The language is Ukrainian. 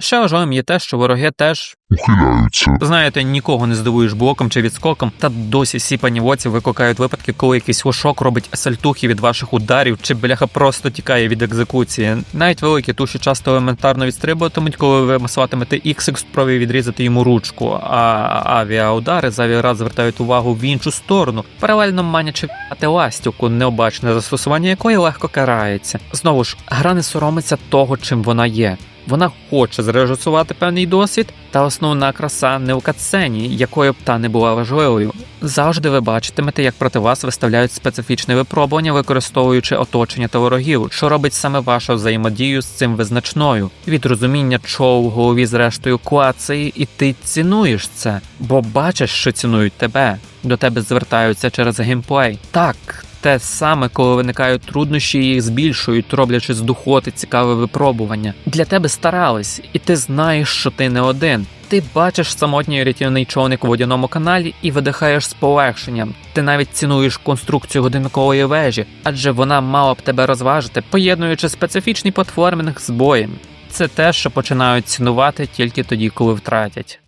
Ще важливим є те, що вороги теж ухиляються. Знаєте, нікого не здивуєш блоком чи відскоком, та досі всі панівоці викликають випадки, коли якийсь лошок робить сальтухи від ваших ударів, чи бляха просто тікає від екзекуції. Навіть великі туші часто елементарно відстрибуватимуть, коли ви масуватимете в спробі відрізати йому ручку, а авіаудари зайвий раз звертають увагу в іншу сторону, паралельно манячи ластівку, необачне застосування якої легко карається. Знову ж, гра не соромиться того, чим вона є. Вона хоче зрежисувати певний досвід, та основна краса не в катсцені, якою б та не була важливою. Завжди ви бачитимете, як проти вас виставляють специфічне випробування, використовуючи оточення та ворогів, що робить саме вашу взаємодію з цим визначною. Від розуміння, чого в голові зрештою клацає, і ти цінуєш це, бо бачиш, що цінують тебе. До тебе звертаються через геймплей. Так, те саме, коли виникають труднощі, їх збільшують, роблячи з духоти цікаве випробування. Для тебе старались, і ти знаєш, що ти не один. Ти бачиш самотній рятівний човник у водяному каналі і видихаєш з полегшенням. Ти навіть цінуєш конструкцію годинникової вежі, адже вона мала б тебе розважити, поєднуючи специфічний платформінг з боєм. Це те, що починають цінувати тільки тоді, коли втратять.